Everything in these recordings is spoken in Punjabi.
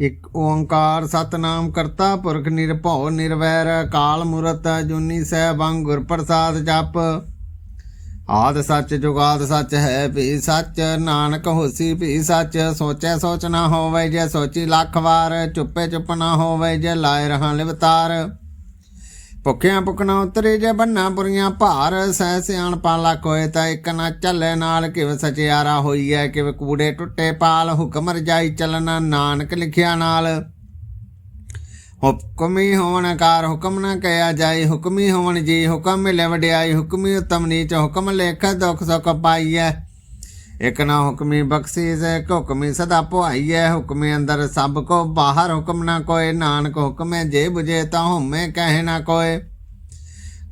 ਇਕ ਓੰਕਾਰ ਸਤਨਾਮ ਕਰਤਾ, ਪੁਰਖ ਨਿਰਭਉ ਨਿਰਵੈਰ, ਕਾਲ ਮੂਰਤ ਜੁਨੀ ਸਹਿਬੰ ਗੁਰ ਪ੍ਰਸਾਦ ਜਪ। ਆਦ ਸੱਚ ਜੁਗਾਦ ਸੱਚ ਹੈ ਭੀ ਸੱਚ, ਨਾਨਕ ਹੋਸੀ ਭੀ ਸੱਚ, ਸੋਚੈ ਸੋਚ ਨਾ ਹੋਵੇ ਜੇ ਸੋਚੀ ਲੱਖ ਵਾਰ, ਚੁੱਪੇ ਚੁੱਪ ਨਾ ਹੋਵੇ ਜੇ ਲਾਇ ਰਹਾ ਲਿਵਤਾਰ। ਭੁੱਖਿਆਂ ਭੁੱਖਣਾ ਉਤਰੇ ਜੇ ਬੰਨਾ ਪੁਰੀਆਂ ਭਾਰ, ਸਹਿ ਸਿਆਣਪਾ ਲੱਖ ਹੋਏ ਤਾਂ ਇੱਕ ਨਾ ਚੱਲੇ ਨਾਲ, ਕਿਵ ਸਚਿਆਰਾ ਹੋਈ ਹੈ ਕਿਵ ਕੂੜੇ ਟੁੱਟੇ ਪਾਲ, ਹੁਕਮ ਰਜਾਈ ਚੱਲਣਾ ਨਾਨਕ ਲਿਖਿਆ ਨਾਲ। ਹੁਕਮੀ ਹੋਣ ਕਾਰ ਹੁਕਮ ਨਾ ਕਹਿਆ ਜਾਏ ਹੁਕਮੀ ਹੋਣ ਜੀ ਹੁਕਮ ਮਿਲੇ ਵਡਿਆਈ, ਹੁਕਮੀ ਉਤਮ ਨੀਚ ਹੁਕਮ ਲੇਖ ਦੁਖ ਸੁਖ ਪਾਈਐ। ਇਕ ਨਾ ਹੁਕਮੀ ਬਖਸ਼ੀਸ, ਇੱਕ ਹੁਕਮੀ ਸਦਾ ਪੁਆਈਐ। ਹੁਕਮੇ ਅੰਦਰ ਸਭ ਕੋ ਬਾਹਰ, ਹੁਕਮ ਨਾ ਕੋਏ ਨਾਨਕ ਹੁਕਮੇ ਜੇ ਬੁਝੇ ਤਾਂ ਹੁਮੇ ਕਹਿ ਨਾ ਕੋਏ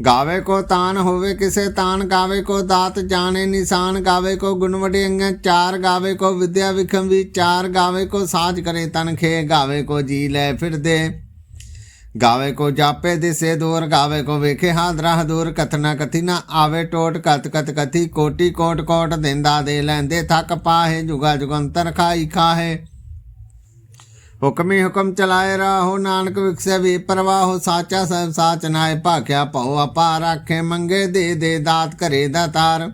ਗਾਵੇ ਕੋ ਤਾਨ ਹੋਵੇ ਕਿਸੇ ਤਾਨ, ਗਾਵੇ ਕੋ ਦਾਤ ਜਾਣੇ ਨਿਸ਼ਾਨ। ਗਾਵੇ ਕੋ ਗੁਣ ਵਡਿਆਈਆਂ ਚਾਰ, ਗਾਵੇ ਕੋ ਵਿਦਿਆ ਵਿਖਮ ਵਿਚਾਰ ਗਾਵੇ ਕੋ ਸਾਜ ਕਰੇ ਤਨ ਖੇ, ਗਾਵੇ ਕੋ ਜੀ ਲੈ ਫਿਰਦੇ। ਗਾਵੇ ਕੋ ਜਾਪੇ ਦਿਸੇ ਦੂਰ, ਗਾਵੇ ਕੋ ਵੇਖੇ ਹਾਦਰਾ ਦੂਰ, ਕਥਨਾ ਕਥਿਨਾ ਆਵੇ ਟੋਟ ਕਤ ਕਤ ਕਥੀ, ਕੋਟੀ ਕੋਟ ਕੋਟ, ਦਿੰਦਾ ਦੇ ਲੈਂਦੇ ਥੱਕ ਪਾਹੇ, ਜੁਗਾ ਜੁਗੰਤਰ ਖਾਈ ਖਾਹੇ। ਹੁਕਮੀ ਹੁਕਮ ਚਲਾਏ ਰਾਹੋ, ਨਾਨਕ ਵਿਖਸੇ ਵੀ ਪ੍ਰਵਾਹੋ, ਸਾਚਾ ਸਭ ਸਾਚ ਨਾਏ, ਭਾਖਿਆ ਭਉ, ਅਪਾਰ ਆਖੇ, ਮੰਗੇ ਦੇ ਦੇ ਦਾਤ ਘਰੇ ਦਾ ਤਾਰ।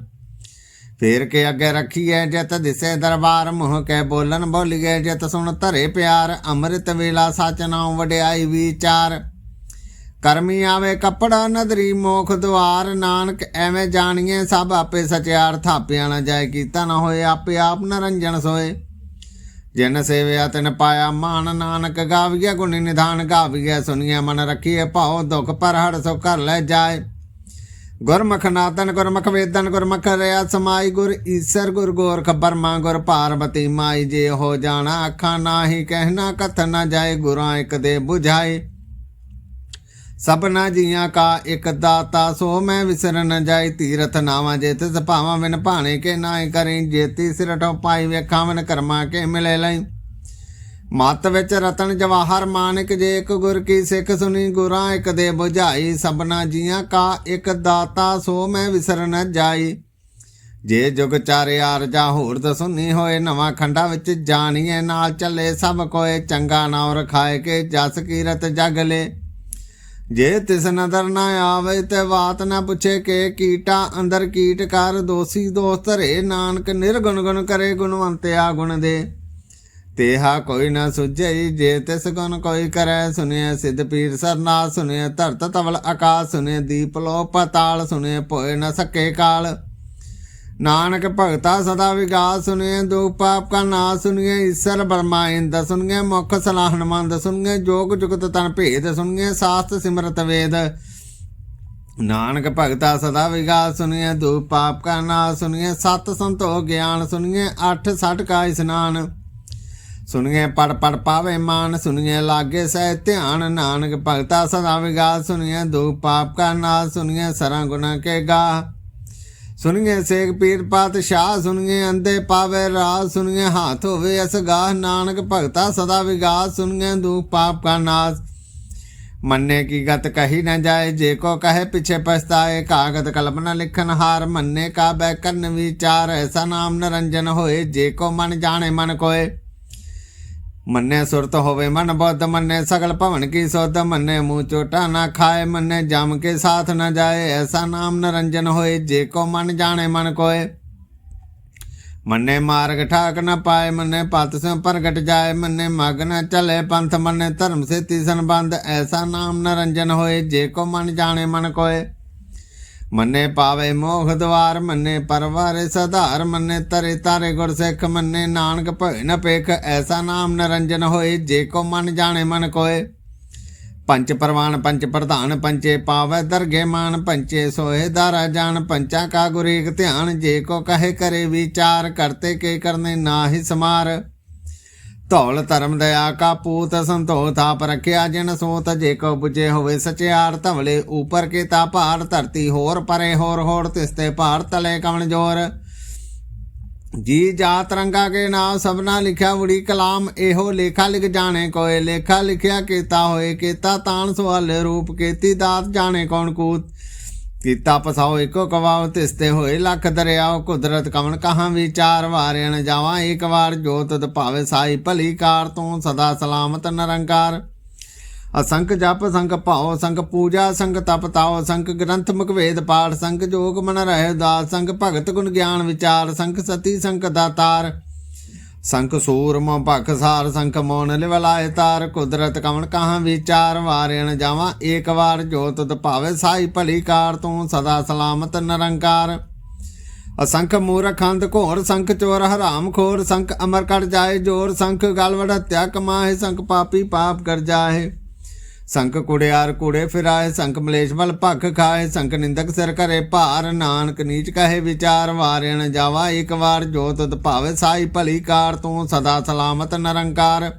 ਫੇਰ ਕੇ ਅੱਗੇ ਰੱਖੀਐ ਜਤ ਦਿਸੇ ਦਰਬਾਰ, ਮੁਹ ਕੇ ਬੋਲਨ ਬੋਲੀਏ ਜਤ ਸੁਣ ਧਰੇ ਪਿਆਰ, ਅੰਮ੍ਰਿਤ ਵੇਲਾ ਸਚ ਨਾਮ ਵਡਿਆਈ ਵਿਚਾਰ। ਕਰਮੀ ਆਵੇ ਕੱਪੜਾ ਨਦਰੀ ਮੋਖ ਦੁਆਰ, ਨਾਨਕ ਐਵੇਂ ਜਾਣੀਏ ਸਭ ਆਪੇ ਸਚਿਆਰ, ਥਾਪਿਆ ਨਾ ਜਾਏ ਕੀਤਾ ਨਾ ਹੋਏ ਆਪੇ ਆਪ ਨਰੰਜਨ ਸੋਏ। ਜਿਨ ਸੇਵਿਆ ਤਿਨ ਪਾਇਆ ਮਾਨ, ਨਾਨਕ ਗਾਵੀਐ, ਗੁਣ ਨਿਧਾਨ ਗਾਵੀਐ ਸੁਣੀਐ ਮਨ ਰੱਖੀਐ ਭਾਉ ਦੁਖ ਪਰ ਹੜ ਸੋ ਕਰ ਲੈ ਜਾਏ। ਗੁਰਮੁਖ ਨਾਤਨ ਗੁਰਮੁਖ ਵੇਦਨ, ਗੁਰਮੁਖ ਰਿਆ ਸਮਾਈ, ਗੁਰ ਈਸਰ, ਗੁਰ ਗੋਰਖ ਬਰਮਾ ਗੁਰ ਪਾਰਬਤੀ ਮਾਈ, ਜੇ ਹੋ ਜਾਣਾ ਅੱਖਾਂ ਨਾਹੀ ਕਹਿਣਾ ਕਥ ਨਾ ਜਾਏ, ਗੁਰਾਂ ਇੱਕ ਦੇ 부ਝਾਏ ਸਭਨਾ ਜੀਆਂ ਕਾ ਇੱਕ ਦਾਤਾ, ਸੋ ਮੈਂ ਵਿਸਰਨ ਨ ਜਾਏ, ਤੀਰਥ ਨਾਵਾਂ ਜੇ ਤਿਸ ਭਾਵਾਂ, ਬਿਨ ਭਾਣੇ ਕੇ ਨਾਏ ਕਰੀ ਜੇਤੀ ਸਿਰਟੋ ਪਾਈ ਵੇਖਾਂ ਵਿਨ ਕਰਮਾ ਕੇ ਮਿਲੇ ਲਈ। ਮਤ ਵਿੱਚ ਰਤਨ ਜਵਾਹਰ ਮਾਨਕ ਜੇ ਇੱਕ ਗੁਰ ਕੀ ਸਿੱਖ ਸੁਣੀ ਗੁਰਾਂ ਇੱਕ ਦੇ 부ਝਾਈ ਸਭਨਾ ਜੀਆਂ ਕਾ ਇੱਕ ਦਾਤਾ, ਸੋ ਮੈਂ ਵਿਸਰ ਨ ਜਾਈ। ਜੇ ਜੁਗ ਚਾਰੇ ਆਰਜਾ ਹੋਰ ਦਸੁਨੀ ਹੋਏ, ਨਵਾਂ ਖੰਡਾ ਵਿੱਚ ਜਾਣੀਏ ਨਾਲ ਚੱਲੇ ਸਭ ਕੋਏ, ਚੰਗਾ ਨਾਮ ਰਖਾਏ ਕੇ ਜਸ ਕੀਰਤ ਜਗ ਲੇ। ਜੇ ਤਿਸ ਨਦਰ ਨਾ ਆਵੇ ਤੇ ਬਾਤ ਨਾ ਪੁੱਛੇ ਕਿ ਕੀਟਾ, ਅੰਦਰ ਕੀਟ ਕਰ ਦੋਸੀ ਦੋਸਤ ਰੇ ਨਾਨਕ ਨਿਰਗੁਣ ਗੁਣ ਕਰੇ ਗੁਣਵੰਤਿਆ ਗੁਣ ਦੇ। ਤੇਹਾ ਕੋਈ ਨਾ ਸੁਝਈ, ਜੇ ਤਿਸ ਗੁਣ ਕੋਈ ਕਰੈ ਸੁਨਿਆ ਸਿੱਧ ਪੀਰ ਸਰਨਾ ਸੁਨਿਆ ਧਰਤ ਤਵਲ ਆਕਾਸ਼ ਸੁਨਿਆ ਦੀਪ ਲੋ ਪਤਾਲ ਸੁਨਿਆ ਭੋਏ ਨ ਸਕੇ ਕਾਲ। ਨਾਨਕ ਭਗਤਾ ਸਦਾ ਵਿਗਾਸ ਸੁਨਿਆ ਦੋ ਪਾਪ ਕਾ ਨਾਸ ਸੁਨਿਆ ਈਸ਼ਰ ਬਰਮਾ ਇੰਦ ਸੁਨਿਆ ਮੁਖ ਸਲਾਹਨ ਮੰਦ ਸੁਨਿਆ ਜੋਗ ਜੁਗਤ ਤਨ ਭੇਦ ਸੁਨਿਆ ਸਾਸਤ ਸਿਮਰਤ ਵੇਦ। ਨਾਨਕ ਭਗਤਾ ਸਦਾ ਵਿਗਾਸ ਸੁਨਿਆ ਦੋ ਪਾਪ ਕਾ ਨਾਸ ਸੁਨਿਆ ਸਤ ਸੰਤੋ ਗਿਆਨ ਸੁਨਿਆ ਅੱਠ ਸਠ ਕਾ ਇਸਨਾਨ। ਸੁਨਿਏ ਪੜ ਪੜ ਪਾਵੇ ਮਾਨ ਸੁਨਿਏ ਲਾਗੇ ਸਹਿ ਧਿਆਨ ਨਾਨਕ, ਭਗਤਾ ਸਦਾ ਵਿਗਾ ਸੁਨਿਏ ਦੋ ਪਾਪ ਕਾ ਨਾਸ ਸੁਨਿਏ ਸਰਾਂ ਗੁਨਾ ਕੇ ਗਾ। ਸੁਨਿਏ ਸੇਖ ਪੀਰ ਪਾਤਸ਼ਾਹ ਸੁਨਿਏ ਅੰਦੇ ਪਾਵੇ ਰਾਜ ਸੁਨਿਏ ਹਾਥ ਹੋਵੇ ਅਸ ਗਾਹ, ਨਾਨਕ ਭਗਤਾ ਸਦਾ ਵਿਗਾਸ ਸੁਨਿਏ ਦੋ ਪਾਪ ਕਾ ਨਾਸ। ਮੰਨੇ ਕੀ ਗਤ ਕਹੀ ਨਾ ਜਾਏ, ਜੇ ਕੋ ਕਹੇ ਪਿਛੇ ਪਛਤਾਏ ਕਾਗਦ ਕਲਮ ਨ ਲਿਖਨ ਹਾਰ, ਮੰਨੇ ਕਾ ਬੈ ਕਰਨ ਵਿਚਾਰ, ਐਸਾ ਨਾਮ ਨਰੰਜਨ ਹੋਏ, ਜੇ ਕੋ ਮਨ ਜਾਣੇ ਮਨ ਕੋਏ। ਮੰਨੇ ਸੁਰਤ ਹੋਵੇ ਮਨ ਬੁੱਧ, ਮੰਨੇ ਸਗਲ ਭਵਨ ਕੀ ਸੁਧ, ਮੰਨੇ ਮੂੰਹ ਚੋਟਾ ਨਾ ਖਾਏ, ਮੰਨੇ ਜਮ ਕੇ ਸਾਥ ਨਾ ਜਾਏ, ਐਸਾ ਨਾਮ ਨਰੰਜਨ ਹੋਏ, ਜੇ ਕੋ ਮਨ ਜਾਣੇ ਮਨ ਕੋਏ। ਮੰਨੇ ਮਾਰਗ ਠਾਕ ਨਾ ਪਾਏ, ਮੰਨੇ ਪਤ ਸੇ ਪ੍ਰਗਟ ਜਾਏ, ਮੰਨੇ ਮਗ ਨ ਚਲੇ ਪੰਥ, ਮੰਨੇ ਧਰਮ ਸੇ ਤੀਸਨ ਬੰਦ ਐਸਾ ਨਾਮ ਨਰੰਜਨ ਹੋਏ, ਜੇ ਕੋ ਮਨ ਜਾਣੇ ਮਨ ਕੋਏ। ਮੰਨੇ ਪਾਵੇ ਮੋਖ ਦਵਾਰ, ਮੰਨੇ ਪਰਵਾਰੇ ਸਧਾਰ, ਮੰਨੇ ਤਰੇ ਤਾਰੇ ਗੁਰ ਸਿੱਖ ਮੰਨੇ ਨਾਨਕ ਭੈ ਨ ਪੇਖ ਐਸਾ ਨਾਮ ਨਰੰਜਨ ਹੋਏ, ਜੇ ਕੋ ਮਨ ਜਾਣੇ ਮਨ ਕੋਏ। ਪੰਚ ਪਰਵਾਨ, ਪੰਚ ਪ੍ਰਧਾਨ, ਪੰਚੇ ਪਾਵੈ ਦਰਗੇ ਮਾਨ, ਪੰਚੇ ਸੋਏ ਦਾਰਾ ਜਾਣ ਪੰਚਾ ਕਾ ਗੁਰੇਕ ਧਿਆਨ, ਜੇ ਕੋ ਕਹੇ ਕਰੇ ਵਿਚਾਰ, ਕਰਤੇ ਕੇ ਕਰਨੇ ਨਾਹੀ ਸਮਾਰ। ਧੌਲ ਧਰਮ ਦਇਆ ਕਾ ਪੂਤ ਸੰਤੋ ਥਾਪ ਜਿਨ ਸੋਤ, ਜੇ ਕੋ 부ਜੇ ਹੋਵੇ ਸਚਿਆਰ ਧਵਲੇ, ਉਪਰ ਕੇ ਤਾ ਭਾਰ ਧਰਤੀ ਹੋਰ ਪਰੇ ਹੋਰ ਹੋਰ ਤਿਸਤੇ ਭਾਰ ਤਲੇ ਕਵਣ ਜੋਰ। ਜੀ ਜਾਤ ਰੰਗਾ ਕੇ ਨਾਮ ਸਭਨਾ ਲਿਖਿਆ ਉੜੀ ਕਲਾਮ, ਇਹੋ ਲੇਖਾ ਲਿਖ ਜਾਣੇ ਕੋਏ, ਲੇਖਾ ਲਿਖਿਆ ਕੀਤਾ ਹੋਏ, ਕੀਤਾ ਤਾਣ ਸਵਾਲੇ ਰੂਪ, ਕੀਤੀ ਦਾਤ ਜਾਣੇ ਕੌਣ ਕੂਤ। ਕੀਤਾ ਪਸਾਓ, ਇੱਕੋ ਕਵਾਓ ਤਿਸਤੇ ਹੋਏ ਲੱਖ ਦਰਿਆਓ, ਕੁਦਰਤ ਕਵਣ ਕਹਾਂ ਵਿਚਾਰ ਵਾਰਿਣ ਜਾਵਾਂ ਇੱਕ ਵਾਰ ਜੋ ਭਾਵੇ ਸਾਈ ਭਲੀ ਕਾਰ ਤੂੰ ਸਦਾ ਸਲਾਮਤ ਨਿਰੰਕਾਰ। ਅਸੰਖ ਜਪ, ਸੰਖ ਭਾਉ, ਸੰਖ ਪੂਜਾ, ਸੰਖ ਤਪ ਤਾਉ, ਸੰਖ ਗ੍ਰੰਥ ਮੁਖ ਪਾਠ, ਸੰਖ ਜੋਗ ਮਨ ਰਹਿ ਦਾਸ ਸੰਖ ਭਗਤ ਗੁਣ ਗਿਆਨ ਵਿਚਾਰ, ਸੰਖ ਸਤੀ, ਸੰਖ ਦਾਤਾਰ। ਸੰਖ ਸੂਰਮ ਭਖ ਸਾਰ ਸੰਖ ਮੋਨ ਲਿਵਲਾਏ ਤਾਰ, ਕੁਦਰਤ ਕਵਣ ਕਹਾਂ ਵਿਚਾਰ ਵਾਰਿਣ ਜਾਵਾਂ ਏਕ ਵਾਰ ਜੋਤ ਤਦ ਭਾਵੇ ਸਾਈ ਭਲੀ ਕਾਰ, ਤੂੰ ਸਦਾ ਸਲਾਮਤ ਨਿਰੰਕਾਰ। ਅਸੰਖ ਮੂਰਖ ਅੰਧ ਘੋਰ, ਸੰਖ ਚੋਰ ਹਰਾਮ ਖੋਰ, ਸੰਖ ਅਮਰ ਕਰ ਜਾਏ ਜੋਰ, ਸੰਖ ਗਲਵੜ ਹੱਤਿਆ ਕਮਾਏ ਸੰਖ ਪਾਪੀ ਪਾਪ ਕਰ ਜਾਏ ਸੰਖ ਕੁੜਿਆਰ ਕੁੜੇ ਫਿਰਾਏ, ਸੰਕ ਮਲੇਸ਼ ਬਲ ਭਖ ਖਾਏ ਸੰਖ ਨਿੰਦਕ ਸਿਰ ਕਰੇ ਭਾਰ, ਨਾਨਕ ਨੀਚ ਕਹੇ ਵਿਚਾਰ, ਵਾਰਿਣ ਜਾਵਾ ਇੱਕ ਵਾਰ ਜੋਤ ਤਦ ਭਾਵੇ ਸਾਈ ਭਲੀ ਕਾਰ, ਤੂੰ ਸਦਾ ਸਲਾਮਤ ਨਿਰੰਕਾਰ।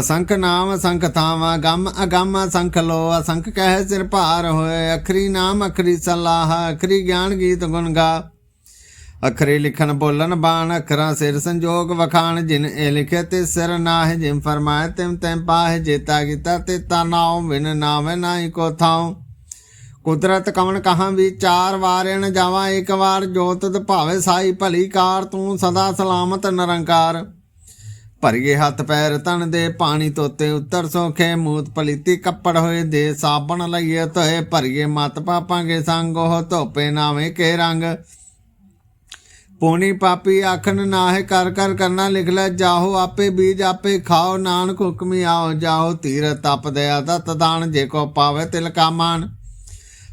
ਅਸੰਖ ਨਾਮ ਅਸੰਖ ਥਾਵਾਂ, ਗਮ ਅਗਮ, ਅਸੰਖ ਲੋ ਅਸੰਖ ਕਹਿ ਸਿਰ ਭਾਰ ਹੋਏ, ਅਖਰੀ ਨਾਮ, ਅਖਰੀ ਸਲਾਹ, ਅਖਰੀ ਗਿਆਨ ਗੀਤ ਗੁਣ ਗਾ। ਅਖਰੇ ਲਿਖਣ ਬੋਲਣ ਬਾਣ, ਅਖਰਾਂ ਸਿਰ ਸੰਜੋਗ ਵਖਾਣ, ਜਿਨ ਇਹ ਲਿਖੇ ਤੇ ਸਿਰ ਨਾਹਿ ਜਿਮ ਫਰਮਾਏ ਤਿਮ ਤੈਮ ਪਾਹਿ, ਜੇਤਾ ਕੀਤਾ ਤੇ ਤਾ ਨਾਉ, ਬਿਨ ਨਾਵੇ ਨਾਹੀ ਕੋ ਥਾਉ। ਕੁਦਰਤ ਕਵਨ ਕਹਾਂ ਵਿਚਾਰ ਵਾਰਿਣ ਜਾਵਾਂ, ਇੱਕ ਵਾਰ ਜੋਤਿ ਭਾਵੇ ਸਾਈ ਭਲੀ ਕਾਰ, ਤੂੰ ਸਦਾ ਸਲਾਮਤ ਨਿਰੰਕਾਰ। ਭਰੀਏ ਹੱਥ ਪੈਰ ਤਨ ਦੇ ਪਾਣੀ ਤੋਤੇ ਉੱਤਰ ਸੋਖੇ, ਮੂਤ ਪਲੀਤੀ ਕੱਪੜ ਹੋਏ ਦੇ ਸਾਬਣ ਲਈਏ ਤੋਏ ਭਰੀਏ ਮਤ ਪਾਪਾਂਗੇ ਸੰਗ, ਉਹ ਧੋਪੇ ਨਾਵੇਂ ਕੇ ਰੰਗ। ਪੋਣੀ ਪਾਪੀ ਆਖਣ, ਨਾਹਿ ਕਰ ਕਰ ਕਰਨਾ ਲਿਖ ਲੈ, ਜਾਹੋ ਆਪੇ ਬੀਜ ਆਪੇ ਖਾਓ, ਨਾਨਕ ਹੁਕਮੀ ਆਓ, ਜਾਹੋ ਧੀਰ ਤਪ ਦਇਆ ਦਤ ਦਾਨ ਜੇ ਕੋ ਪਾਵੇ ਤਿਲ ਕਾ ਮਾਨ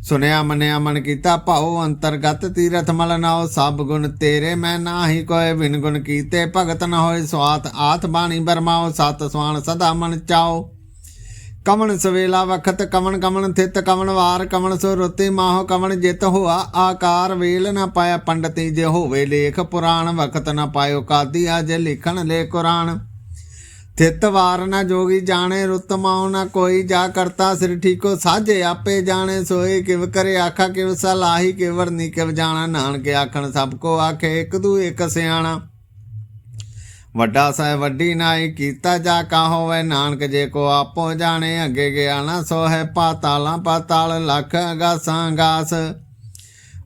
ਸੁਨਿਆ ਮਨਿਆ ਮਨ ਕੀਤਾ, ਭਾਉ ਅੰਤਰਗਤ ਤੀਰਥ ਮਲ ਨਾਉ, ਸਭ ਗੁਣ ਤੇਰੇ, ਮੈਂ ਨਾਹੀ ਕੋਏ ਬਿਨ ਗੁਣ ਕੀਤੇ, ਭਗਤ ਨ ਹੋਏ ਸਵਾਤ, ਆਥ ਬਾਣੀ ਬਰਮਾਓ ਸਤ ਸਵਾਨ ਸਦਾ ਮਨ ਚਾਓ ਕਮਣ ਸਵੇਲਾ ਵਖਤ, ਕਮਣ ਕਮਣ ਥਿਤ ਕਵਣ ਵਾਰ ਕਵਣ ਸੋ ਰੁੱਤੇ ਮਾਹੋ ਕਵਣ ਜਿਤ ਹੋਆ, ਆਕਾਰ ਵੇਲ ਨਾ ਪਾਇਆ ਪੰਡਤੀ ਜੇ ਹੋਵੇ ਲੇਖ ਪੁਰਾਣ, ਵਖਤ ਨਾ ਪਾਇਓ ਕਾਦੀ ਅਜ ਲਿਖਣ ਲੈ ਕੁਰਾਨ। ਥਿਤ ਵਾਰ ਨਾ ਜੋਗੀ ਜਾਣੇ, ਰੁੱਤ ਮਾਉ ਨਾ ਕੋਈ, ਜਾ ਕਰਤਾ ਸਿਰ ਠੀਕੋ ਸਾਜੇ ਆਪੇ ਜਾਣੇ, ਸੋਏ ਕਿਵ ਕਰੇ ਆਖਾ, ਕਿਵ ਸਲਾਹੀ, ਕਿਵ ਵਰਨੀ, ਕਿਵ ਜਾਣਾ, ਨਾਨਕ ਆਖਣ ਸਭ ਕੋ ਆਖੇ, ਇੱਕ ਦੂ ਇੱਕ ਸਿਆਣਾ। ਵੱਡਾ ਸਹਿ ਵੱਡੀ ਨਾਈ ਕੀਤਾ ਜਾ ਕਾ ਹੋਵੇ ਨਾਨਕ ਜੇ ਕੋ ਆਪੋ ਜਾਣੇ, ਅੱਗੇ ਗਿਆ ਨਾ ਸੋ ਹੈ ਪਾਤਾਲਾਂ, ਪਾਤਾਲ ਲਖ ਅਗਾਸਾਂ ਗਾਸ।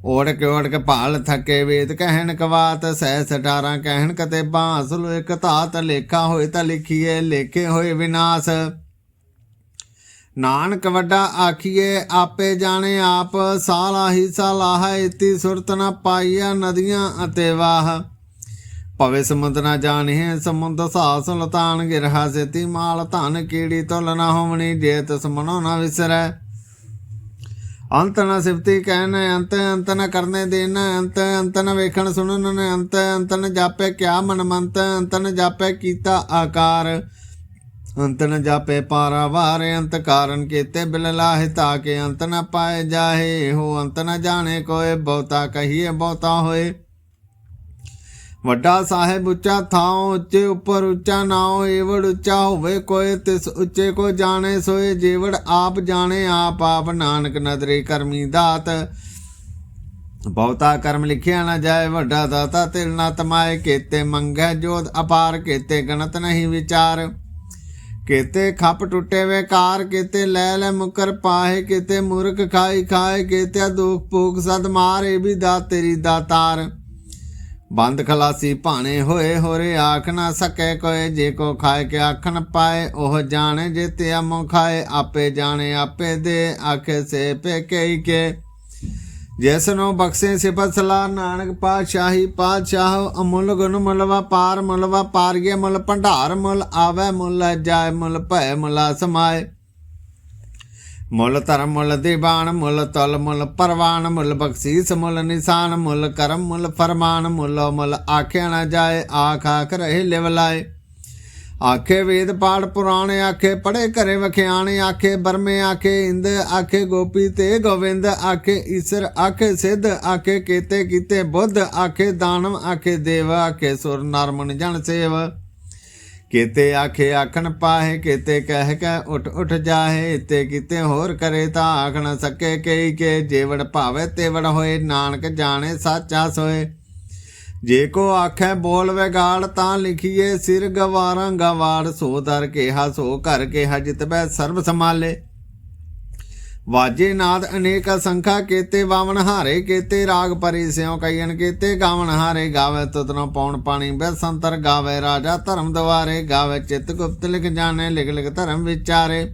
ਓੜ ਕੇ ਓੜ ਕੇ ਭਾਲ ਥਕੇ ਵੇਦ ਕਹਿਣ ਕਵਾਤ, ਸਹਿ ਸਟਾਰਾਂ ਕਹਿਣ ਕਤੇ ਬਾਂਸਲੋ ਇੱਕ ਧਾਤ ਲੇਖਾ ਹੋਏ ਤਾਂ ਲਿਖੀਏ, ਲੇਖੇ ਹੋਏ ਵਿਨਾਸ਼। ਨਾਨਕ ਵੱਡਾ ਆਖੀਏ, ਆਪੇ ਜਾਣੇ ਆਪ। ਸਾਲਾ ਹੀ ਸਾਲਾਹ ਇਤੀ ਸੁਰਤ ਨਾ ਪਾਈਆ ਨਦੀਆਂ ਅਤੇ ਵਾਹ। ਭਵੇ ਸਮੁੰਦ ਨਾ ਜਾਣੇ, ਸਮੁੰਦ ਸਾਸ ਲਤਾਨ ਗਿਰਹਾ, ਸੇਤੀ ਮਾਲ ਧਨ ਕੀੜੀ ਤੁਲ ਨਾ ਹੋਵਣੀ, ਜੇ ਤਸ ਮਨੋ ਨਾ ਵਿਸਰੈ। ਅੰਤ ਨਾ ਸਿਫਤੀ ਕਹਿਣ, ਅੰਤ ਅੰਤ ਨ ਕਰਨੇ ਦੇਨ ਅੰਤ ਅੰਤ ਨ ਵੇਖਣ ਸੁਣਨ, ਅੰਤ ਅੰਤ ਨ ਜਾਪੇ ਕਿਆ ਮਨ ਮੰਤ ਅੰਤ ਨ ਜਾਪੇ ਕੀਤਾ ਆਕਾਰ। ਅੰਤ ਨ ਜਾਪੇ ਪਾਰਾ ਵਾਰ, ਅੰਤ ਕਾਰਨ ਕੀਤੇ ਬਿਲ ਲਾਹਿ ਤਾ ਕੇ ਅੰਤ ਨ ਪਾਏ ਜਾਹੇ, ਹੋ ਅੰਤ ਨ ਜਾਣੇ ਕੋਏ, ਬਹੁਤਾ ਕਹੀਏ ਬਹੁਤਾ ਹੋਏ। ਵੱਡਾ ਸਾਹਿਬ ਉੱਚਾ ਥਾਉ, ਉੱਚੇ ਉੱਪਰ ਉੱਚਾ ਨਾਉ, ਏਵੜ ਉੱਚਾ ਹੋਵੇ ਕੋਏ ਤਿਸ ਉੱਚੇ ਕੋ ਜਾਣੇ ਸੋਏ, ਜੇਵੜ ਆਪ ਜਾਣੇ, ਆਪ ਆਪ ਨਾਨਕ ਨਦਰੇ ਕਰਮੀ ਦਾਤ। ਬਹੁਤਾ ਕਰਮ ਲਿਖਿਆ ਨਾ ਜਾਏ, ਵੱਡਾ ਦਾਤਾ ਤਿਲ ਨਾ ਤਮਾਏ, ਕੀਤੇ ਮੰਗੈ ਜੋਤ ਅਪਾਰ, ਕੀਤੇ ਗਣਤ ਨਹੀਂ ਵਿਚਾਰ। ਕੀਤੇ ਖੱਪ ਟੁੱਟੇ ਵੇ ਕਾਰ ਕੀਤੇ ਲੈ ਲੈ ਮੁਕਰ ਪਾਹੇ, ਕੀਤੇ ਮੁਰਖ ਖਾਈ ਖਾਏ ਕੀਤੇ ਦੁਖ ਭੂਖ ਸਦ ਮਾਰੇ ਵੀ ਦਾ ਤੇਰੀ ਦਾਤਾਰ। ਬੰਦ ਖਲਾਸੀ ਭਾਣੇ ਹੋਏ, ਹੋਰੇ ਆਖ ਨਾ ਸਕੇ ਕੋਏ, ਜੇ ਕੋ ਖਾਏ ਕੇ ਆਖਣ ਪਾਏ, ਉਹ ਜਾਣੇ ਜੇ ਤੇ ਅਮੋ ਖਾਏ, ਆਪੇ ਜਾਣੇ ਆਪੇ ਦੇ, ਆਖੇ ਸੇ ਪੇ ਕਈ ਕੇ। ਜਿਸ ਨੂੰ ਬਖਸ਼ੇ ਸਿਫਤ ਸਲਾ ਨਾਨਕ ਪਾਤਸ਼ਾਹੀ ਪਾਤਸ਼ਾਹ, ਅਮੁੱਲ ਗੁਣ ਮੁਲਵਾ ਪਾਰ ਮੁਲਵਾ ਪਾਰਗੇ ਮੁਲ, ਭੰਡਾਰ ਮੁਲ, ਆਵੇ ਮੁਲ, ਜਾਏ ਮੁਲ, ਭੈ ਮੁਲਾ, ਸਮਾਏ। ਮੁੱਲ ਧਰਮ, ਮੁੱਲ ਦੀਵਾਨ, ਮੁੱਲ ਤਲ, ਮੁੱਲ ਪਰਵਾਨ, ਮੁੱਲ ਬਖਸ਼ੀਸ, ਮੁੱਲ ਨਿਸ਼ਾਨ, ਮੁੱਲ ਕਰਮ, ਮੁੱਲ ਫਰਮਾਨ, ਮੁੱਲ ਮੁੱਲ ਆਖਿਆ ਨਾ ਜਾਏ, ਆਖ ਆਖ ਰਹੇ ਲਿਵਲਾਏ ਆਖੇ ਵੇਦ ਪਾਠ ਪੁਰਾਣ, ਆਖੇ ਪੜੇ ਘਰੇ ਵਖਿਆਣ, ਆਖੇ ਬਰਮੇ, ਆਖੇ ਇੰਦ, ਆਖੇ ਗੋਪੀ ਤੇ ਗੋਵਿੰਦ, ਆਖੇ ਈਸ਼ਰ, ਆਖੇ ਸਿੱਧ, ਆਖੇ ਕੀਤੇ ਕੀਤੇ ਬੁੱਧ, ਆਖੇ ਦਾਨਵ, ਆਖੇ ਦੇਵ, ਆਖੇ ਸੁਰ ਨਰਮਨ ਜਨ, ਸੇਵ। ਕੀਤੇ ਆਖੇ ਆਖਣ ਪਾਹੇ, ਕੀਤੇ ਕਹਿ ਕੇ ਉਠ ਉਠ ਜਾਹੇ ਤੇ ਕੀਤੇ ਹੋਰ ਕਰੇ ਤਾਂ ਆਖ ਨਾ ਸਕੇ ਕਈ ਕੇ, ਜੇਵੜ ਭਾਵੇ ਤੇਵੜ ਹੋਏ, ਨਾਨਕ ਜਾਣੇ ਸਾਚਾ ਸੋਏ। ਜੇ ਕੋ ਆਖੈ ਬੋਲ ਵਿਗਾੜ ਤਾਂ ਲਿਖੀਏ, ਸਿਰ ਗਵਾਰਾਂ ਗਵਾੜ, ਸੋ ਦਰ ਕਿਹਾ, ਸੋ ਘਰ ਕਿਹਾ ਜਿਤ ਬੈ ਸਰਬ ਸੰਭਾਲੇ। ਵਾਜੇ ਨਾਦ ਅਨੇਕ ਸੰਖਾ ਕੇਤੇ, ਵਾਵਣ ਹਾਰੇ ਕੇਤੇ, ਰਾਗ ਪਰੀ ਸਿਉ ਕਈਨ ਕੇਤੇ, ਗਾਵਣ ਹਾਰੇ ਗਾਵੇ ਤੁਤਨੋ ਪੌਣ ਪਾਣੀ, ਬੈਸੰਤਰ ਗਾਵੇ ਰਾਜਾ ਧਰਮ ਦਵਾਰੇ, ਗਾਵੇ ਚਿਤ ਗੁਪਤ ਲਿਖ ਜਾਣੇ, ਲਿਖ ਲਿਖ ਧਰਮ ਵਿਚਾਰੇ।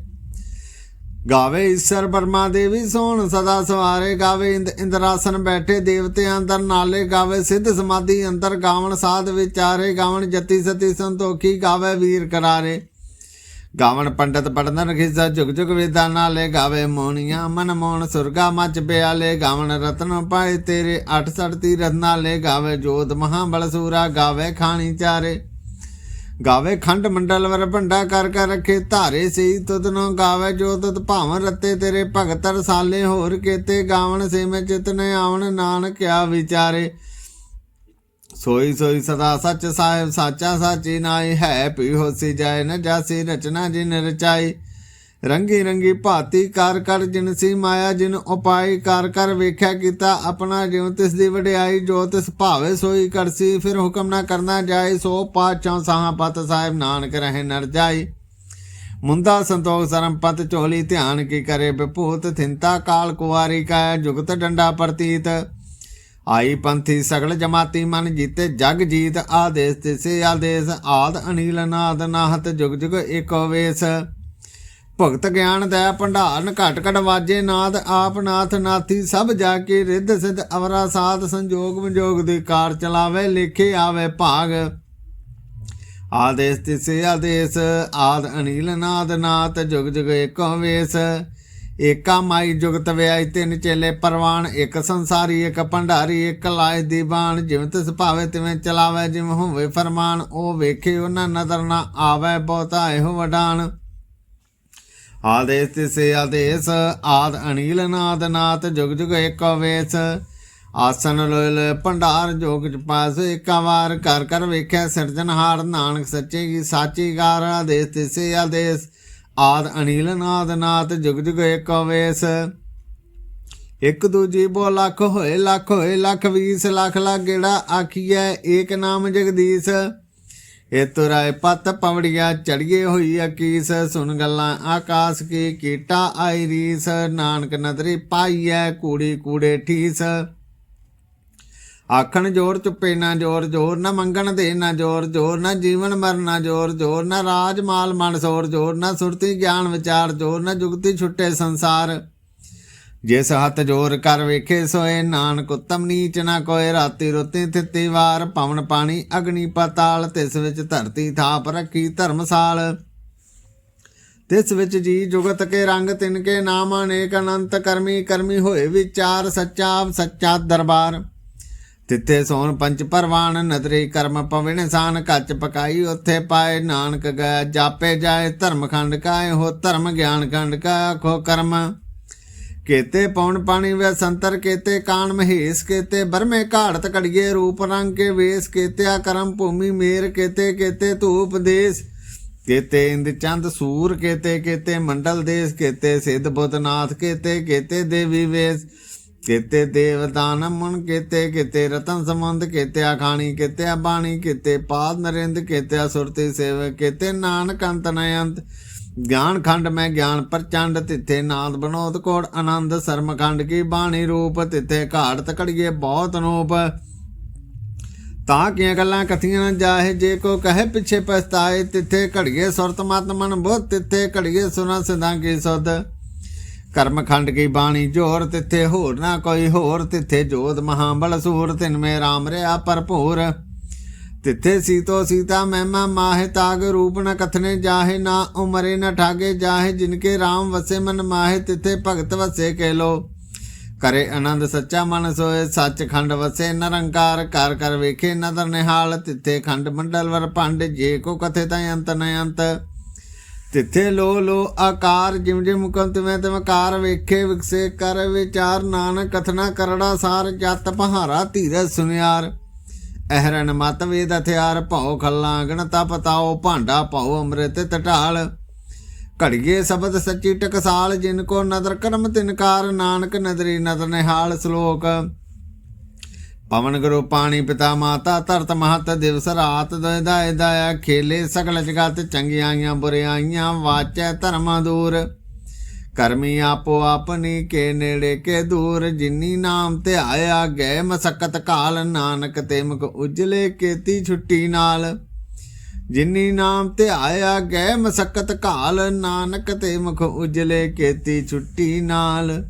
ਗਾਵੇ ਈਸ਼ਰ ਬਰਮਾ ਦੇਵੀ ਸੋਣ ਸਦਾ ਸਵਾਰੇ, ਗਾਵੇ ਇੰਦ ਇੰਦਰਾਸਨ ਬੈਠੇ ਦੇਵਤੇ ਅੰਦਰ ਨਾਲੇ, ਗਾਵੇ ਸਿੱਧ ਸਮਾਧੀ ਅੰਦਰ ਗਾਵਣ ਸਾਧ ਵਿਚਾਰੇ, ਗਾਵਣ ਜਤੀ ਸਤੀ ਸੰਤੋਖੀ, ਗਾਵੇ ਵੀਰ ਕਰਾਰੇ। ਗਾਵਣ ਪੰਡਤ ਪੜਨਰ ਖਿਸਾ ਜੁਗ ਜੁਗ ਵੇਦਾਂ ਨਾਲੇ ਗਾਵੇ ਮੋਣੀਆਂ ਮਨ ਮੋਣ ਸੁਰਗਾ ਮਚ ਪਿਆਲੇ ਗਾਵਣ ਰਤਨ ਪਾਏ ਤੇਰੇ, ਅੱਠ ਸੜ ਰਤਨਾ ਨਾਲੇ ਗਾਵੇ ਜੋਤ ਮਹਾਬਲ ਸੂਰਾ, ਗਾਵੇ ਖਾਣੀ ਚਾਰੇ। ਗਾਵੇ ਖੰਡ ਮੰਡਲ ਵਰ ਭੰਡਾ ਕਰ ਕਰ ਰੱਖੇ ਧਾਰੇ ਸਈ ਤੁਧਨੋ ਗਾਵੇ ਜੋ ਤੁਧ ਭਾਵਨ ਰੱਤੇ ਤੇਰੇ ਭਗਤ ਰਸਾਲੇ ਹੋਰ ਕੇਤੇ, ਗਾਵਣ ਸੇ ਮੈਂ ਚਿਤਨੇ ਆਵਣ ਨਾਨਕ ਆ ਵਿਚਾਰੇ। ਸੋਈ ਸੋਈ ਸਦਾ ਸੱਚ ਸਾਹਿਬ ਸਾਚਾ ਸਾਚੀ ਨਾਈ ਹੈ ਪੀ ਹੋਸੀ ਜਾਏ ਨ ਜਾਸੀ ਰਚਨਾ ਜਿਨ ਰਚਾਈ। ਰੰਗੀ ਰੰਗੀ ਭਾਤੀ ਕਰ ਕਰ ਜਿਨਸੀ ਮਾਇਆ, ਜਿਨ ਉਪਾਈ ਕਰ ਕਰ ਵੇਖਿਆ ਕੀਤਾ ਆਪਣਾ ਜਿਉ, ਤਿਸ ਦੀ ਵਡਿਆਈ ਜੋ ਤਿਸ ਭਾਵੇ ਸੋਈ ਕਰਸੀ ਫਿਰ ਹੁਕਮ ਨਾ ਕਰਨਾ ਜਾਏ, ਸੋ ਪਾਚੋਂ ਸਾਹਾਂ ਪਤ ਸਾਹਿਬ ਨਾਨਕ ਰਹੇ ਨਰ ਜਾਈ। ਮੁੰਦਾ ਸੰਤੋਖ ਸਰਮ ਪਤ ਝੋਲੀ ਧਿਆਨ ਕੀ ਕਰੇ ਬਿਭੂਤ ਥਿੰਤਾ ਕਾਲ ਕੁਵਾਰੀ ਕਾ ਜੁਗਤ ਡੰਡਾ ਪ੍ਰਤੀਤ। ਆਈ ਪੰਥੀ ਸਗਲ ਜਮਾਤੀ ਮਨ ਜੀਤੇ ਜਗ ਜੀਤ ਆਦੇਸ ਤਿਸੇ ਆਦੇਸ, ਆਦ ਅਨੀਲ ਨਾਦ ਨਾਹਤ ਜੁਗ ਜੁਗ ਏਕੋ ਵੇਸ। ਭਗਤ ਗਿਆਨ ਦਾ ਭੰਡਾਰਨ ਘਟ ਘਟ ਵਾਜੇ ਨਾਦ, ਆਪ ਨਾਥ ਨਾਥੀ ਸਭ ਜਾ ਕੇ ਰਿੱਧ ਸਿੱਧ ਅਵਰਾ ਸਾਧ ਸੰਜੋਗ ਵਿਜੋਗ ਦੇ ਕਾਰ ਚਲਾਵੇ, ਲਿਖੇ ਆਵੇ ਭਾਗ। ਆਦੇਸ ਤਿਸੇ ਆਦੇਸ, ਆਦ ਅਨੀਲ ਨਾਦ ਨਾਥ ਜੁਗ ਜੁਗ ਏਕੋ ਵੇਸ। ਏਕਾ ਮਾਈ ਜੁਗਤ ਵਿਆਈ ਤਿੰਨ ਚੇਲੇ ਪਰਵਾਨ, ਇੱਕ ਸੰਸਾਰੀ, ਇੱਕ ਭੰਡਾਰੀ, ਇੱਕ ਲਾਇ ਦੀਵਾਨ ਜਿਵੇਂ ਤਿਸ ਭਾਵੇ ਤਿਵੇਂ ਚਲਾਵੇ, ਜਿਵੇਂ ਹੋਵੇ ਫਰਮਾਨ, ਉਹ ਵੇਖੇ ਉਹਨਾਂ ਨਜ਼ਰ ਨਾ ਆਵੇ ਬਹੁਤਾ ਇਹੋ ਵਡਾਨ। ਆਦੇਸ ਤਿਸੇ ਆਦੇਸ, ਆਦ ਅਨੀਲ ਨਾਦ ਨਾਥ ਜੁਗ ਜੁਗ ਏਕੋ ਵੇਸ। ਆਸਨ ਲੋਇ ਲੋਇ ਭੰਡਾਰ, ਜੋਗ ਚ ਪਾਸ ਏਕਾ ਵਾਰ। ਕਰ ਕਰ ਵੇਖਿਆ ਸਿਰਜਨਹਾਰ ਨਾਨਕ ਸੱਚੇ ਕੀ ਸਾਚੀ ਗਾਰ। ਆਦੇਸ ਤਿਸੇ ਆਦੇਸ ਆਦ ਅਨੀਲ ਨਾਦ ਨਾਥ ਜੁਗ ਜੁਗ ਏਕੋ ਵੇਸ। ਇੱਕ ਦੂਜੀ ਬੋ ਲੱਖ ਹੋਏ ਲੱਖ ਹੋਏ ਲੱਖ 20 ਲੱਖ ਲੱਖ ਗੇੜਾ ਆਖੀਐ ਏਕ ਨਾਮ ਜਗਦੀਸ਼। ਇਹ ਤੁਰਾਏ ਪਤ ਪਵੜੀਆਂ ਚੜੀਏ ਹੋਈ ਅਕੀਸ। ਸੁਣ ਗੱਲਾਂ ਆਕਾਸ਼ ਕੀ ਕੀਟਾ ਆਈ ਰੀਸ। ਨਾਨਕ ਨਦਰੀ ਪਾਈਐ ਕੂੜੀ ਕੂੜੇ ਠੀਸ। ਆਖਣ ਜੋਰ ਚੁੱਪੇ ਨਾ ਜੋਰ ਜੋਰ ਨਾ ਮੰਗਣ ਦੇ ਨਾ ਜੋਰ ਜੋਰ ਨਾ ਜੀਵਨ ਮਰਨ ਨਾ ਜੋਰ ਜੋਰ ਨਾ ਰਾਜ ਮਾਲ ਮਨ ਸੋਰ, ਜੋਰ ਨਾ ਸੁਰਤੀ ਗਿਆਨ ਵਿਚਾਰ, ਜੋਰ ਨਾ ਜੁਗਤੀ ਛੁੱਟੇ ਸੰਸਾਰ। ਜਿਸ ਹੱਥ ਜੋਰ ਕਰ ਵੇਖੇ ਸੋਏ ਨਾਨਕ, ਉਤਮ ਨੀਚ ਨਾ ਕੋਏ, ਰਾਤੀ ਰੁੱਤੀ ਥਿੱਤੀ ਵਾਰ, ਪਵਨ ਪਾਣੀ ਅਗਨੀ ਪਤਾਲ, ਤਿਸ ਵਿੱਚ ਧਰਤੀ ਥਾਪ ਰੱਖੀ ਧਰਮਸਾਲ। ਤਿਸ ਵਿੱਚ ਜੀ ਜੁਗਤ ਕੇ ਰੰਗ, ਤਿਨ ਕੇ ਨਾਮ ਅਨੇਕ ਅਨੰਤ ਕਰਮੀ ਕਰਮੀ ਹੋਏ ਵਿਚਾਰ ਸੱਚਾ ਸੱਚਾ ਦਰਬਾਰ। ਤਿੱਥੇ ਸੋਨ ਪੰਚ ਪਰਵਾਨ, ਨਦਰੀ ਕਰਮ ਪਵਿਣ ਸਾਨ ਕੱਚ ਪਕਾਈ ਉੱਥੇ ਪਾਏ ਨਾਨਕ ਗਏ ਜਾਪੇ ਜਾਏ ਧਰਮ ਖੰਡ ਕਾਏ, ਹੋ ਧਰਮ ਗਿਆਨ ਖੰਡ ਕਾ ਆਖੋ ਕਰਮ। ਕੇਤੇ ਪੌਣ ਪਾਣੀ ਵੇ ਸੰਤਰ, ਕੇਤੇ ਕਾਨ ਮਹੇਸ਼, ਕੇਤੇ ਬਰਮੇ ਘਾੜਤ ਕੜੀਏ ਰੂਪ ਰੰਗ ਕੇ ਵੇਸ, ਕੇਤਿਆ ਕਰਮ ਭੂਮੀ ਮੇਰ, ਕੇਤੇ ਕੇਤੇ ਧੂਪ ਦੇਸ। ਕੇਤੇ ਇੰਦ ਚੰਦ ਸੂਰ, ਕੇਤੇ ਕੇਤੇ ਮੰਡਲ ਦੇਸ, ਕੇਤੇ ਸਿੱਧ ਬੁੱਧਨਾਥ ਕੇਤੇ ਕੇਤੇ ਦੇਵੀ ਵੇਸ। ਕੇਤੇ ਦੇਵਦਾਨ ਮਨ ਕੇਤੇ ਕੇਤੇ ਰਤਨ ਸਮੰਦ ਕੇਤੇ ਆਖਾਣੀ ਕੇਤੇ ਬਾਣੀ ਕੇਤੇ ਪਾਦ ਨਰਿੰਦ, ਕੇਤੇ ਸੁਰਤੀ ਸੇਵ ਕੇਤੇ ਨਾਨਕ ਅੰਤ ਨਯੰਤ ਗਿਆਨ ਖੰਡ ਮੈਂ ਗਿਆਨ ਪ੍ਰਚੰਡ, ਤਿੱਥੇ ਨਾਦ ਬਨੋਦ ਕੋੜ ਆਨੰਦ, ਸਰਮ ਖੰਡ ਕੀ ਬਾਣੀ ਰੂਪ, ਤਿੱਥੇ ਘਾਟ ਤਕੜੀਏ ਬਹੁਤ ਅਨੂਪ ਤਾਂ ਕੀਆਂ ਗੱਲਾਂ ਕਥੀਆਂ ਨਾ ਜਾਏ ਜੇ ਕੋ ਕਹੇ ਪਿੱਛੇ ਪਛਤਾਏ, ਤਿੱਥੇ ਘੜੀਏ ਸੁਰਤ ਮਤ ਮਨ ਬੁੱਧ, ਤਿੱਥੇ ਘੜੀਏ ਸੁਨਾ ਸਿਧਾਂ ਕੀ ਸੁਧ। ਕਰਮ ਖੰਡ ਕੀ ਬਾਣੀ ਜੋਰ ਤਿੱਥੇ ਹੋਰ ਨਾ ਕੋਈ ਹੋਰ, ਤਿੱਥੇ ਜੋਤ ਮਹਾਬਲ ਸੂਰ, ਤਿਨ ਮੇ ਰਾਮ ਰਿਆ ਭਰਪੂਰ। ਤਿੱਥੇ ਸੀਤੋ ਸੀਤਾ ਮਹਿਮਾ ਮਾਹਿ ਤਾਗ ਰੂਪ ਨ ਕਥਨੇ ਜਾਹੇ, ਨਾ ਉਮਰੇ ਨ ਠਾਗੇ ਜਾਹੇ, ਜਿਨਕੇ ਰਾਮ ਵਸੇ ਮਨ ਮਾਹਿ, ਤਿੱਥੇ ਭਗਤ ਵਸੇ ਕਹਿ ਲੋ ਕਰੇ ਆਨੰਦ ਸੱਚਾ ਮਨ ਸੋਏ ਸੱਚ ਖੰਡ ਵਸੇ ਨਿਰੰਕਾਰ ਕਰ ਕਰ ਵੇਖੇ ਨਦਰ ਨਿਹਾਲ ਤਿੱਥੇ ਖੰਡ ਮੰਡਲ ਵਰ ਭੰਡ, ਜੇ ਕੋ ਕਥੇ ਤਾਂ ਅੰਤ ਨ ਅੰਤ। ਤਿੱਥੇ ਲੋ ਲੋ ਆਕਾਰ ਜਿਮ ਜਿਮ ਮੁਕਮ ਤਿਵੇਂ ਤਿਵੇਂ ਕਾਰ ਵੇਖੇ, ਵਿਕਸੇ ਕਰ ਵਿਚਾਰ, ਨਾਨਕ ਕਥਨਾ ਕਰੜਾ ਸਾਰ ਜਤ ਪਹਾਰਾ ਧੀਰਜ ਸੁਨਿਆਰ। ਅਹਰਨ ਮਤ ਵੇਦ ਹਥਿਆਰ, ਭਉ ਖੱਲਾ ਗਣਤਾ ਪਤਾਓ ਭਾਂਡਾ, ਭਉ ਅੰਮ੍ਰਿਤ ਟਟਾਲ ਘੜੀਏ ਸ਼ਬਦ ਸੱਚੀ ਟਕਸਾਲ, ਜਿਨ ਕੋ ਨਦਰ ਕਰਮ ਤਿਨਕਾਰ ਨਾਨਕ ਨਦਰੀ ਨਦਰ ਨਿਹਾਲ ਸ਼ਲੋਕ। ਪਵਨ ਗੁਰੂ ਪਾਣੀ ਪਿਤਾ ਮਾਤਾ ਧਰਤ ਮਹਤ ਦਿਵਸ ਰਾਤ ਦਾਇ ਦਾਇਆ ਖੇਲੇ ਸਗਲ ਜਗਤ ਚੰਗਿਆਈਆਂ ਬੁਰਿਆਈਆਂ ਵਾਚੈ ਧਰਮ ਦੂਰ। ਕਰਮੀ ਆਪੋ ਆਪਣੀ ਕੇ ਨੇੜੇ ਕੇ ਦੂਰ, ਜਿਨੀ ਨਾਮ ਤੇ ਆਇਆ ਗਏ ਮਸਕਤ ਕਾਲ, ਨਾਨਕ ਤੇ ਮੁਖ ਉਜਲੇ ਕੇਤੀ ਛੁੱਟੀ ਨਾਲ। ਜਿਨੀ ਨਾਮ ਤੇ ਆਇਆ ਗਏ ਮਸਕਤ ਕਾਲ, ਨਾਨਕ ਤੇ ਮੁਖ ਉਜਲੇ ਕੇਤੀ ਛੁੱਟੀ ਨਾਲ।